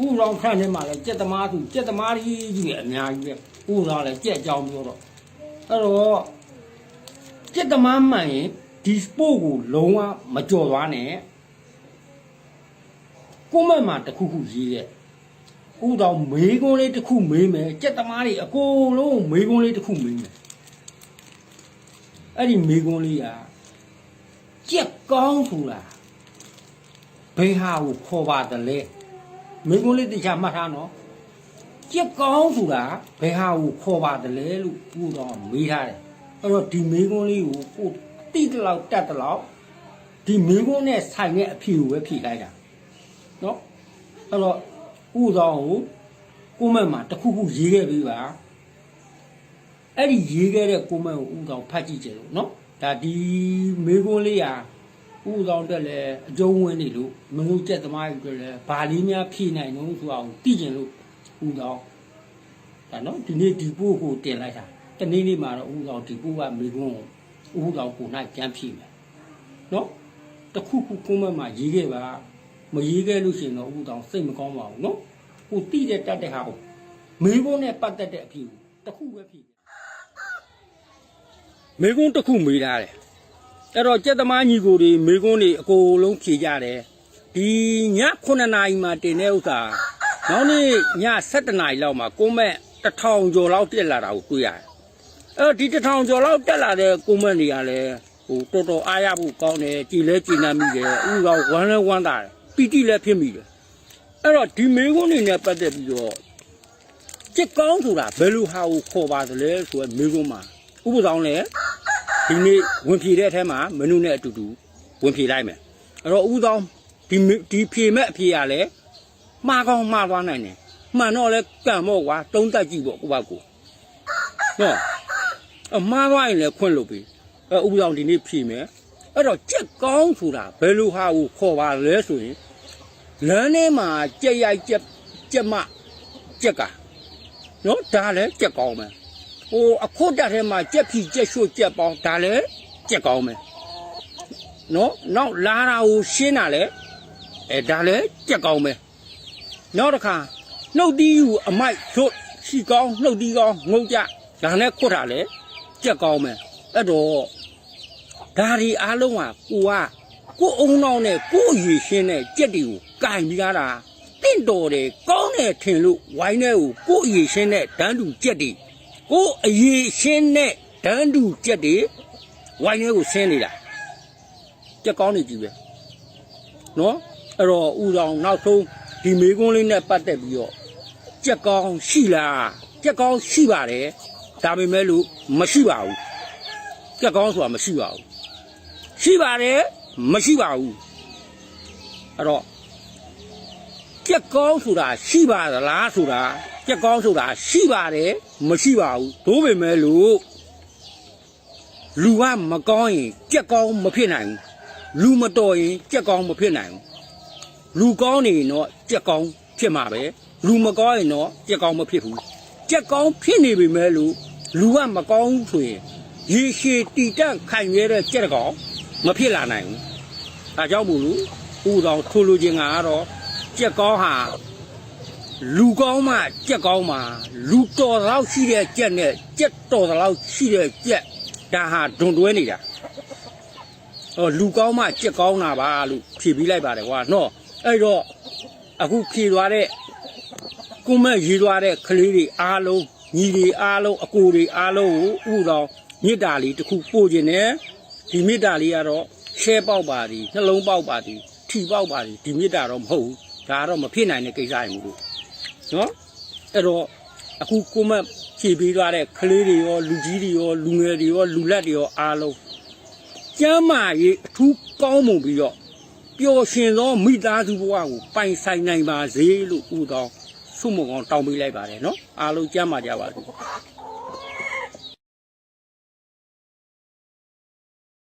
ဥတော်ခန့်ထဲမှာလည်းကြက်သမားသူကြက်သမားကြီးကြီးပဲအများကြီးပဲဥတော်လည်းကြက်ကြောင်ပြောတော့အဲ့တော့ကြက်သမားမှန်ရင်ဒီစပို့ကိုလုံးဝမကြော်သွားနဲ့ကိုမက်မှာတစ်ခုခုရေးတဲ့ဥတော်မေးခွန်းလေးတစ်ခုမေးမယ်ကြက်သမားတွေအကုန်လုံးမေးခွန်းလေးတစ်ခုမေးမယ်အဲ့ဒီမေးခွန်းလေးကကြက်ကောင်းဆိုတာဘယ်ဟာကိုခေါ်ပါတယ်လဲ မိကုံးလေးတရားမှတ်ထားနော်ကြက်ကောင်းဆိုတာဘယ်ဟာကိုခေါ်ပါတယ်လဲလို့ပြောတော့မေးထားတယ်အဲ့တော့ဒီမိကုံးလေးကိုကိုတိတလောက်တတ်တလောက်ဒီမိကုံးနဲ့ဆိုင်တဲ့အဖြေကိုပဲဖြေလိုက်တာနော်အဲ့တော့ဥသောကိုကိုမက်မှာတစ်ခုခုရေးခဲ့ပြီးပါအဲ့ဒီရေးခဲ့တဲ့ကိုမက်ကိုဥသောဖတ်ကြည့်ကြလို့နော်ဒါဒီမိကုံးလေးဟာ ဥဆောင်တက်လဲအကျုံးဝင်နေလို့မလို့ကျက်သမားတွေလည်းဗာလေးများဖြည့်နိုင်တော့ဆိုအောင်တည်ကျင်လို့ဥဆောင်ဒါနော်ဒီနေ့ဒီပို့ကိုတင်လိုက်တာတနေ့နေ့မှာတော့ဥဆောင်ဒီပို့ကမိကွန်းကိုဥဆောင်ကိုနိုင်ပြန်ဖြည့်မယ်နော်တခုခုကုန်းမမှာရေးခဲ့ပါမရေးခဲ့လို့ရှိရင်တော့ဥဆောင်စိတ်မကောင်းပါဘူးနော်ကိုတိတဲ့တတ်တဲ့ဟာကိုမိကွန်းနဲ့ပတ်သက်တဲ့အဖြစ်ကိုတခုပဲဖြည့်မိကွန်းတခုမေးထားတယ် အဲ့တော့ကြက်သမားညီကိုတွေမေကွန်းတွေအကုန်လုံးဖြေကြတယ်ဒီည9နာရီမှတင်တဲ့ဥစ္စာနောက်နေ့ည7နာရီလောက်မှကိုမက်တစ်ထောင်ကျော်လောက်တက်လာတာကိုတွေ့ရတယ်အဲ့တော့ဒီတစ်ထောင်ကျော်လောက်တက်လာတဲ့ကိုမက်တွေကလည်းဟိုတော်တော်အားရဖို့ကောင်းတယ်ကြည်လဲကြည်နမ်းမိတယ်ဥကဝမ်းလဲဝမ်းသာတယ်ပီတိလည်းဖြစ်မိတယ်အဲ့တော့ဒီမေကွန်းတွေနဲ့ပတ်သက်ပြီးတော့ကြက်ကောင်းဆိုတာဘယ်လိုဟာကိုခေါ်ပါသလဲဆိုတော့မေကွန်းမှာဥပဒေလည်း ဒီနေ့ဝင်ဖြေတဲ့အထဲမှာမနုနဲ့အတူတူဝင်ဖြေလိုက်မယ်အဲ့တော့ဦးသောင်းဒီမေဒီဖြေမဲ့အဖြေရလဲမှားကောင်းမှားသွားနိုင်တယ်မှန်တော့လဲကံမော့ကွာတုံးတက်ကြည့်ပေါ့ကိုပါကိုနော်အမှားသွားရင်လည်းခွင့်လို့ပြီအဲ့ဦးသောင်းဒီနေ့ဖြေမယ်အဲ့တော့ကြက်ကောင်းဆိုတာဘယ်လိုဟာကိုခေါ်ပါလဲဆိုရင်လမ်းထဲမှာကြက်ရိုက်ကြက်ကြက်မကြက်ကနော်ဒါလည်းကြက်ကောင်းမယ် ဟိုအခွတ်တက်ထဲမှာကြက်ဖြီကြက်ရွှတ်ကြက်ပေါင်းဒါလည်းကြက်ကောင်းမယ်နော်နောက်လာတာကိုရှင်းတာလည်းအဲဒါလည်းကြက်ကောင်းမယ်နောက်တစ်ခါနှုတ်တီးကိုအမိုက်ရွတ်ရှိကောင်းနှုတ်တီးကောင်းငုတ်ကြဒါနဲ့ခွတ်တာလည်းကြက်ကောင်းမယ်အဲ့တော့ဒါဒီအားလုံးကကိုကကိုအုံနောက်နဲ့ကိုအရည်ရှင်းတဲ့ကြက်တွေကိုကင်ပြီးသားတာတင့်တော်တယ်ကောင်းတယ်ထင်လို့ဝိုင်းတဲ့ကိုကိုအရည်ရှင်းတဲ့ဒန်းတူကြက်တွေ ကိုအရေးရှင်းတဲ့ဒန်းတူကြက်တွေဝိုင်းထဲကိုဆင်းနေတာကြက်ကောင်းနေကြည့်ပဲနော်အဲ့တော့ဥတော်နောက်ဆုံးဒီမေကွန်းလေးနဲ့ပတ်သက်ပြီးတော့ကြက်ကောင်းရှိလားကြက်ကောင်းရှိပါတယ်ဒါပေမဲ့လို့မရှိပါဘူးကြက်ကောင်းဆိုတာမရှိပါဘူးရှိပါတယ်မရှိပါဘူးအဲ့တော့ ကြက်ကောင်းဆိုတာရှိပါသလားဆိုတာကြက်ကောင်းဆိုတာရှိပါတယ်မရှိပါဘူးသို့ပေမဲ့လို့လူကမကောင်းရင်ကြက်ကောင်းမဖြစ်နိုင်ဘူးလူမတော်ရင်ကြက်ကောင်းမဖြစ်နိုင်ဘူးလူကောင်းနေရင်တော့ကြက်ကောင်းဖြစ်မှာပဲလူမကောင်းရင်တော့ကြက်ကောင်းမဖြစ်ဘူးကြက်ကောင်းဖြစ်နေပေမဲ့လို့လူကမကောင်းဘူးဆိုရင်ရေရှည်တီတက်ခိုင်ရဲတဲ့ကြက်ကောင်မဖြစ်လာနိုင်ဘူးဒါကြောင့်မို့လို့ဥတော်ထိုးလိုခြင်းကတော့ ကြက်ကောင်းဟာလူကောင်းမှကြက်ကောင်းမှလူတော်တော့ရှိတဲ့ကြက်နဲ့ကြက်တော်တော့ရှိတဲ့ကြက်ဒါဟာဒွန်တွဲနေတာဟောလူကောင်းမှကြက်ကောင်းတာပါလို့ဖြေပြီးလိုက်ပါတယ်ကွာနော်အဲ့တော့အခုဖြေသွားတဲ့ကိုမက်ရေးသွားတဲ့ကလေးတွေအားလုံးညီတွေအားလုံးအကိုတွေအားလုံးကိုဥတော်မေတ္တာလေးတစ်ခုပို့ခြင်းနဲ့ဒီမေတ္တာလေးကတော့ရှဲပေါက်ပါသည်နှလုံးပေါက်ပါသည်ထီပေါက်ပါသည်ဒီမေတ္တာတော့မဟုတ်ဘူး ဒါကတော့မဖြစ်နိုင်တဲ့ကိစ္စရင်ဘူးလို့နော်အဲ့တော့အခုကိုမဖြည့်ပေးသွားတဲ့ကလေးတွေရောလူကြီးတွေရောလူငယ်တွေရောလူလက်တွေရောအားလုံးကျမ်းမာရေးအထူးကောင်းမွန်ပြီးတော့ပျော်ရွှင်သောမိသားစုဘဝကိုပိုင်ဆိုင်နိုင်ပါစေလို့ဥတော်ဆုမွန်ကောင်းတောင်းပေးလိုက်ပါတယ်နော်အားလုံးကျမ်းမာကြပါစေ